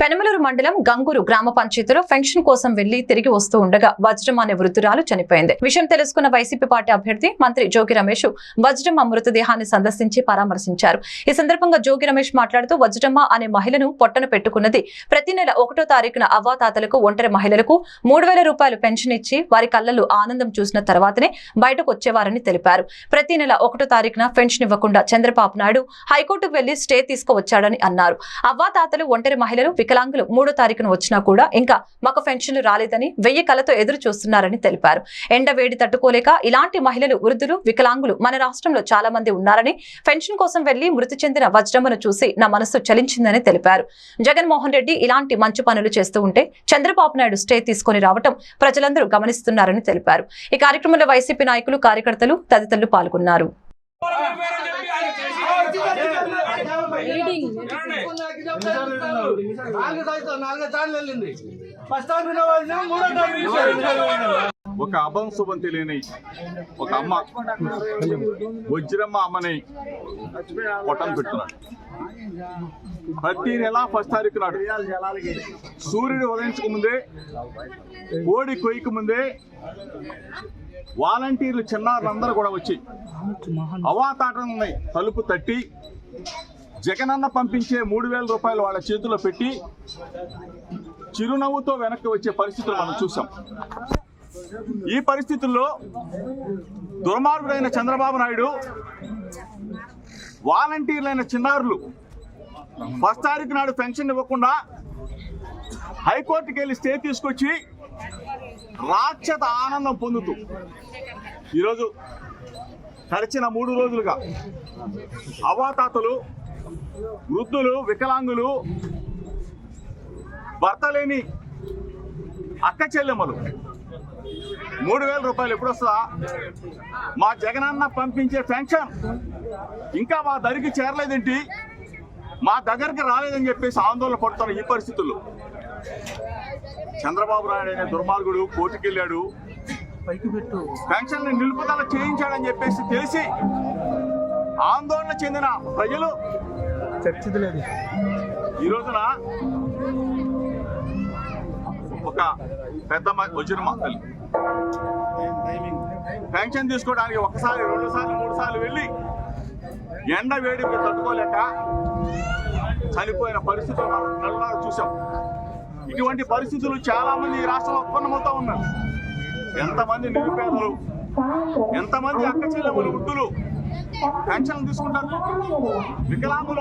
పెనమలూరు మండలం గంగూరు గ్రామ పంచాయతీలో పెన్షన్ కోసం వెళ్ళి తిరిగి వస్తూ ఉండగా వజ్రం అనే వృద్ధురాలు చనిపోయింది. విషయం తెలుసుకున్న వైసీపీ పార్టీ అభ్యర్థి మంత్రి జోగి రమేష్ వజ్రమ్మ మృతదేహాన్ని సందర్శించి పరామర్శించారు. ఈ సందర్భంగా జోగి రమేష్ మాట్లాడుతూ వజ్రమ్మ అనే మహిళను పొట్టను పెట్టుకున్నది ప్రతి నెల ఒకటో తారీఖున అవ్వాతాతలకు ఒంటరి మహిళలకు మూడు వేల రూపాయలు పెన్షన్ ఇచ్చి వారి కళ్ళలు ఆనందం చూసిన తర్వాతనే బయటకు వచ్చేవారని తెలిపారు. ప్రతి నెల ఒకటో తారీఖున పెన్షన్ ఇవ్వకుండా చంద్రబాబు నాయుడు హైకోర్టుకు వెళ్ళి స్టే తీసుకువచ్చాడని అన్నారు. అవ్వాతాతలు ఒంటరి మహిళలు వికలాంగులు మూడో తారీఖున వచ్చినా కూడా ఇంకా మాకు పెన్షన్లు రాలేదని వెయ్యి కలతో ఎదురు చూస్తున్నారని తెలిపారు. ఎండ వేడి తట్టుకోలేక ఇలాంటి మహిళలు వృద్ధులు వికలాంగులు మన రాష్ట్రంలో చాలా మంది ఉన్నారని పెన్షన్ కోసం వెళ్ళి మృతి చెందిన వజ్రమ్మను చూసి నా మనస్సు చలించిందని తెలిపారు. జగన్మోహన్ రెడ్డి ఇలాంటి మంచి పనులు చేస్తూ ఉంటే చంద్రబాబు నాయుడు స్టే తీసుకొని రావటం ప్రజలందరూ గమనిస్తున్నారని తెలిపారు. ఈ కార్యక్రమంలో వైసీపీ నాయకులు కార్యకర్తలు తదితరులు పాల్గొన్నారు. ఒక అభం శుభం తెలియని ఒక అమ్మ వజ్రమ్మ అమ్మని పొట్టం పెట్టున్నాడు ప్రతి నెల ఫస్ట్ తారీఖు నాడు సూర్యుడు ఉదయించక ముందే కోడి కొయ్యక ముందే వాలంటీర్లు చిన్నారులందరూ కూడా వచ్చి అవాతాటంని తలుపు తట్టి జగనన్న పంపించే మూడు వేల రూపాయలు వాళ్ళ చేతిలో పెట్టి చిరునవ్వుతో వెనక్కి వచ్చే పరిస్థితులు మనం చూసాం. ఈ పరిస్థితుల్లో దుర్మార్గుడైన చంద్రబాబు నాయుడు వాలంటీర్లైన చిన్నారులు ఫస్ట్ తారీఖు నాడు పెన్షన్ ఇవ్వకుండా హైకోర్టుకి వెళ్ళి స్టే తీసుకొచ్చి రాక్షత ఆనందం పొందుతూ ఈరోజు గడిచిన మూడు రోజులుగా అవాతాతలు వృద్ధులు వికలాంగులు భర్త లేని అక్క చెల్లెమ్మలు. మూడు వేల రూపాయలు ఎప్పుడు వస్తుందా మా జగనన్న పంపించే పెన్షన్. ఇంకా మా దరికి చేరలేదేంటి? మా దగ్గరికి రాలేదని చెప్పేసి ఆందోళన పడుతున్న ఈ పరిస్థితుల్లో. చంద్రబాబు నాయుడు అనే దుర్మార్గుడు కోర్టుకెళ్ళాడు పెన్షన్ నిలుపుదల చేయించాడని చెప్పేసి తెలిసి ఆందోళన చెందిన ప్రజలు ఈ రోజున ఒక పెద్ద వచ్చిన మా తల్లి. పెన్షన్ తీసుకోవడానికి ఒకసారి రెండు సార్లు మూడు సార్లు వెళ్ళి ఎండ వేడికి తట్టుకోలేక చనిపోయిన పరిస్థితులు మనం చూసాం. ఇటువంటి పరిస్థితులు చాలా మంది ఈ రాష్ట్రంలో ఉత్పన్నమవుతా ఉన్నారు. ఎంతమంది నిరుపేదలు ఎంతమంది అక్క చెల్లెములు వృద్ధులు పెన్షన్లు తీసుకుంటారు? వికలాంగులు